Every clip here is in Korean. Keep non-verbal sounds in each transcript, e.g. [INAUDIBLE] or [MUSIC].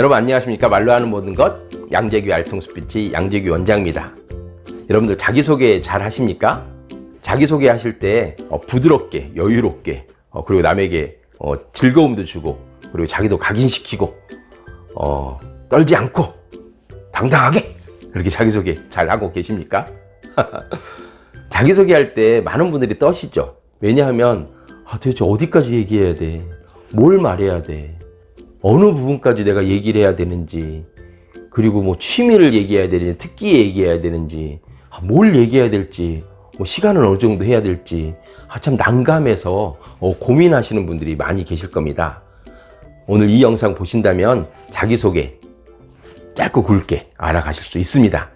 여러분 안녕하십니까 말로 하는 모든 것 양재규 알통스피치 양재규 원장입니다 여러분들 자기소개 잘 하십니까? 자기소개 하실 때 어, 부드럽게 여유롭게 어, 그리고 남에게 어, 즐거움도 주고 그리고 자기도 각인시키고 어, 떨지 않고 당당하게 그렇게 자기소개 잘 하고 계십니까? [LAUGHS] 자기소개 할 때 많은 분들이 떠시죠. 왜냐하면 아, 도대체 어디까지 얘기해야 돼? 뭘 말해야 돼? 어느 부분까지 내가 얘기를 해야 되는지 그리고 뭐 취미를 얘기해야 되는지 특기 얘기해야 되는지 아, 뭘 얘기해야 될지 뭐 시간은 어느 정도 해야 될지 아, 참 난감해서 어, 고민하시는 분들이 많이 계실 겁니다. 오늘 이 영상 보신다면 자기소개 짧고 굵게 알아가실 수 있습니다.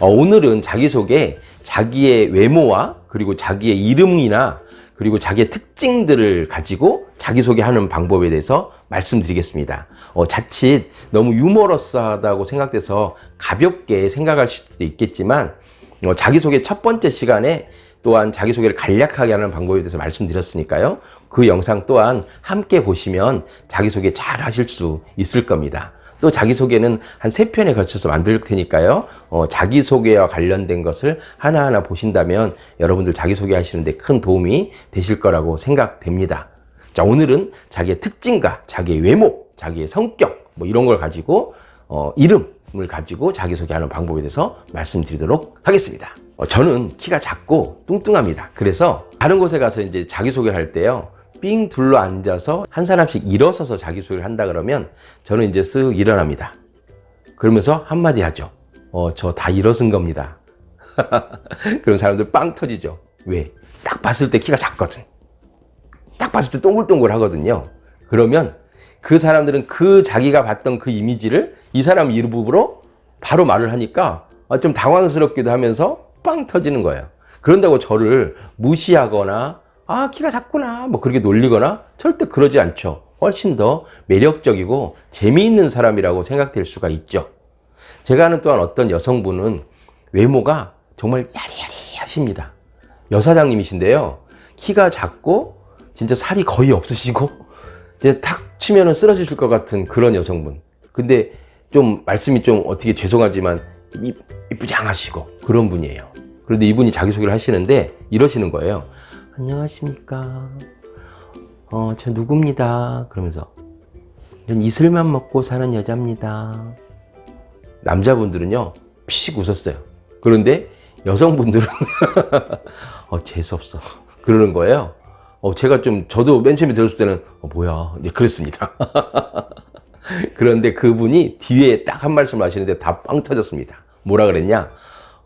어, 오늘은 자기소개, 자기의 외모와 그리고 자기의 이름이나 그리고 자기의 특징들을 가지고 자기소개하는 방법에 대해서 말씀드리겠습니다. 어, 자칫 너무 유머러스하다고 생각돼서 가볍게 생각할 수도 있겠지만 어, 자기소개 첫 번째 시간에 또한 자기소개를 간략하게 하는 방법에 대해서 말씀드렸으니까요. 그 영상 또한 함께 보시면 자기소개 잘 하실 수 있을 겁니다. 또 자기소개는 한 세 편에 걸쳐서 만들 테니까요. 어, 자기소개와 관련된 것을 하나하나 보신다면 여러분들 자기소개 하시는데 큰 도움이 되실 거라고 생각됩니다. 자, 오늘은 자기의 특징과 자기의 외모, 자기의 성격, 뭐 이런 걸 가지고, 어, 이름을 가지고 자기소개하는 방법에 대해서 말씀드리도록 하겠습니다. 어, 저는 키가 작고 뚱뚱합니다. 그래서 다른 곳에 가서 이제 자기소개를 할 때요. 삥 둘러 앉아서 한 사람씩 일어서서 자기소개를 한다 그러면 저는 이제 쓱 일어납니다. 그러면서 한마디 하죠. 어, 저 다 일어선 겁니다. [LAUGHS] 그런 사람들 빵 터지죠. 왜? 딱 봤을 때 키가 작거든. 딱 봤을 때 동글동글 하거든요. 그러면 그 사람들은 그 자기가 봤던 그 이미지를 이 사람 이름으로 바로 말을 하니까 아, 좀 당황스럽기도 하면서 빵 터지는 거예요. 그런다고 저를 무시하거나 아, 키가 작구나. 뭐 그렇게 놀리거나 절대 그러지 않죠. 훨씬 더 매력적이고 재미있는 사람이라고 생각될 수가 있죠. 제가 아는 또한 어떤 여성분은 외모가 정말 야리야리 하십니다. 여사장님이신데요. 키가 작고 진짜 살이 거의 없으시고 이제 탁 치면은 쓰러지실 것 같은 그런 여성분. 근데 좀 말씀이 좀 어떻게 죄송하지만 이- 이쁘장하시고 그런 분이에요. 그런데 이분이 자기소개를 하시는데 이러시는 거예요. 안녕하십니까. 어, 저 누굽니다. 그러면서 전 이슬만 먹고 사는 여자입니다. 남자분들은요, 피식 웃었어요. 그런데 여성분들은 [LAUGHS] 어, 재수없어. 그러는 거예요. 어, 제가 좀, 저도 맨 처음에 들었을 때는, 어, 뭐야. 네, 그랬습니다. [LAUGHS] 그런데 그분이 뒤에 딱 한 말씀 하시는데 다 빵 터졌습니다. 뭐라 그랬냐?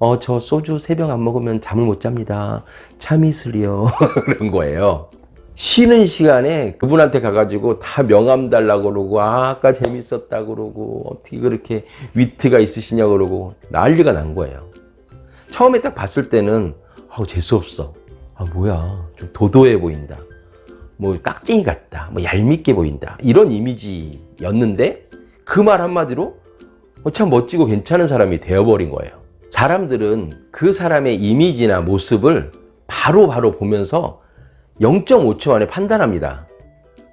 어, 저 소주 세 병 안 먹으면 잠을 못 잡니다. 참이슬이요. [LAUGHS] 그런 거예요. 쉬는 시간에 그분한테 가가지고 다 명함 달라고 그러고, 아, 아까 재밌었다 그러고, 어떻게 그렇게 위트가 있으시냐 그러고, 난리가 난 거예요. 처음에 딱 봤을 때는, 아우, 재수없어. 아, 뭐야. 좀 도도해 보인다. 뭐, 깍쟁이 같다. 뭐, 얄밉게 보인다. 이런 이미지였는데, 그 말 한마디로, 어, 참 멋지고 괜찮은 사람이 되어버린 거예요. 사람들은 그 사람의 이미지나 모습을 바로바로 바로 보면서 0.5초 안에 판단합니다.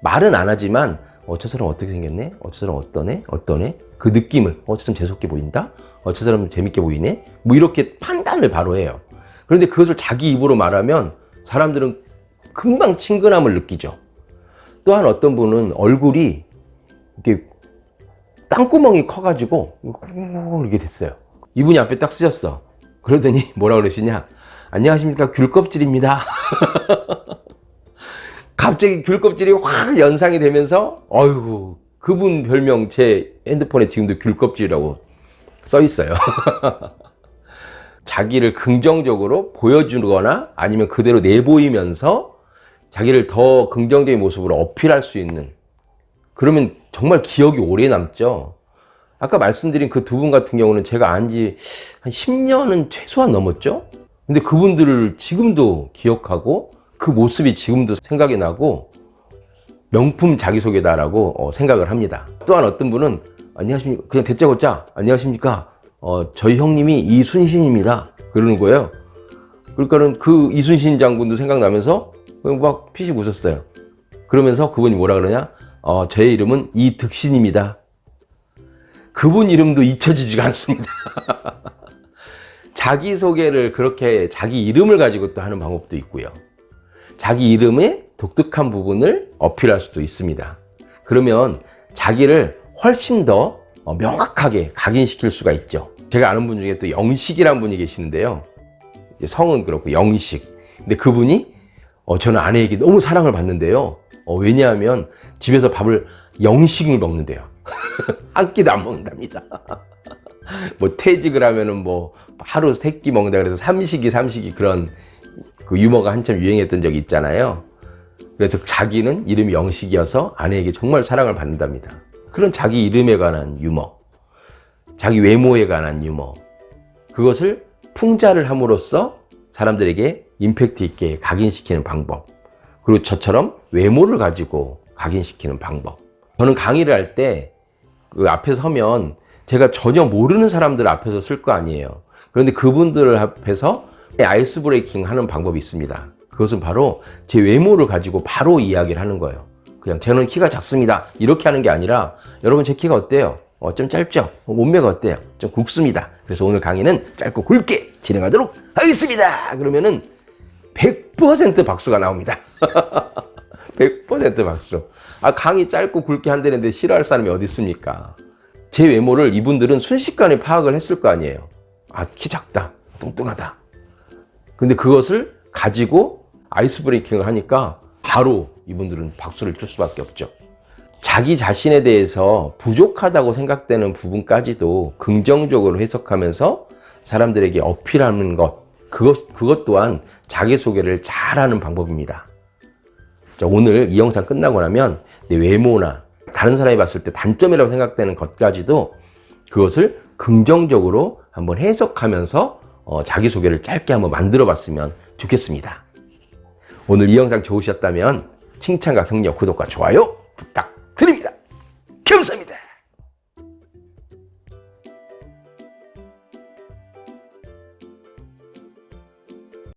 말은 안 하지만 어, 저 사람 어떻게 생겼네? 어, 저 사람 어떠네? 어떠네? 그 느낌을 어, 저 사람 재수없게 보인다? 어, 저 사람 재밌게 보이네? 뭐 이렇게 판단을 바로 해요. 그런데 그것을 자기 입으로 말하면 사람들은 금방 친근함을 느끼죠. 또한 어떤 분은 얼굴이 이렇게 땅구멍이 커가지고 이렇게 됐어요. 이분이 앞에 딱 쓰셨어. 그러더니 [LAUGHS] 뭐라 그러시냐? 안녕하십니까 귤껍질입니다. [LAUGHS] 갑자기 귤껍질이 확 연상이 되면서 어이구 그분 별명 제 핸드폰에 지금도 귤껍질이라고 써 있어요. [LAUGHS] 자기를 긍정적으로 보여주거나 아니면 그대로 내보이면서 자기를 더 긍정적인 모습으로 어필할 수 있는 그러면 정말 기억이 오래 남죠. 아까 말씀드린 그 두 분 같은 경우는 제가 안 지 한 10년은 최소한 넘었죠. 근데 그분들을 지금도 기억하고 그 모습이 지금도 생각이 나고 명품 자기소개다라고 어, 생각을 합니다. 또한 어떤 분은 안녕하십니까 그냥 대짜고짜 안녕하십니까 어, 저희 형님이 이순신입니다 그러는 거예요. 그러니까는 그 이순신 장군도 생각나면서 막 피식 웃었어요. 그러면서 그분이 뭐라 그러냐 어, 제 이름은 이득신입니다. 그분 이름도 잊혀지지가 않습니다. [LAUGHS] 자기 소개를 그렇게 자기 이름을 가지고 또 하는 방법도 있고요. 자기 이름의 독특한 부분을 어필할 수도 있습니다. 그러면 자기를 훨씬 더 어, 명확하게 각인시킬 수가 있죠. 제가 아는 분 중에 또 영식이라는 분이 계시는데요. 성은 그렇고 영식. 근데 그분이 어, 저는 아내에게 너무 사랑을 받는데요. 어, 왜냐하면 집에서 밥을 영식을 먹는데요. [LAUGHS] 한 끼도 안 먹는답니다. [LAUGHS] 뭐 퇴직을 하면은 뭐 하루 세 끼 먹는다 그래서 삼식이 삼식이 그런 그 유머가 한참 유행했던 적이 있잖아요. 그래서 자기는 이름이 영식이어서 아내에게 정말 사랑을 받는답니다. 그런 자기 이름에 관한 유머, 자기 외모에 관한 유머, 그것을 풍자를 함으로써 사람들에게 임팩트 있게 각인시키는 방법. 그리고 저처럼 외모를 가지고 각인시키는 방법. 저는 강의를 할 때 그 앞에 서면 제가 전혀 모르는 사람들 앞에서 쓸 거 아니에요. 그런데 그분들 앞에서 아이스 브레이킹 하는 방법이 있습니다. 그것은 바로 제 외모를 가지고 바로 이야기를 하는 거예요. 그냥 저는 키가 작습니다. 이렇게 하는 게 아니라 여러분 제 키가 어때요? 어, 좀 짧죠? 어, 몸매가 어때요? 좀 굵습니다. 그래서 오늘 강의는 짧고 굵게 진행하도록 하겠습니다. 그러면은 100% 박수가 나옵니다. [LAUGHS] 100% 박수. 아, 강의 짧고 굵게 한다는데 싫어할 사람이 어디 있습니까? 제 외모를 이분들은 순식간에 파악을 했을 거 아니에요. 아, 키 작다. 뚱뚱하다. 근데 그것을 가지고 아이스 브레이킹을 하니까 바로 이분들은 박수를 칠 수밖에 없죠. 자기 자신에 대해서 부족하다고 생각되는 부분까지도 긍정적으로 해석하면서 사람들에게 어필하는 것, 그것, 그것 또한 자기소개를 잘하는 방법입니다. 자, 오늘 이 영상 끝나고 나면 내 외모나 다른 사람이 봤을 때 단점이라고 생각되는 것까지도 그것을 긍정적으로 한번 해석하면서 어, 자기소개를 짧게 한번 만들어 봤으면 좋겠습니다. 오늘 이 영상 좋으셨다면 칭찬과 격려, 구독과 좋아요 부탁드립니다. 감사합니다.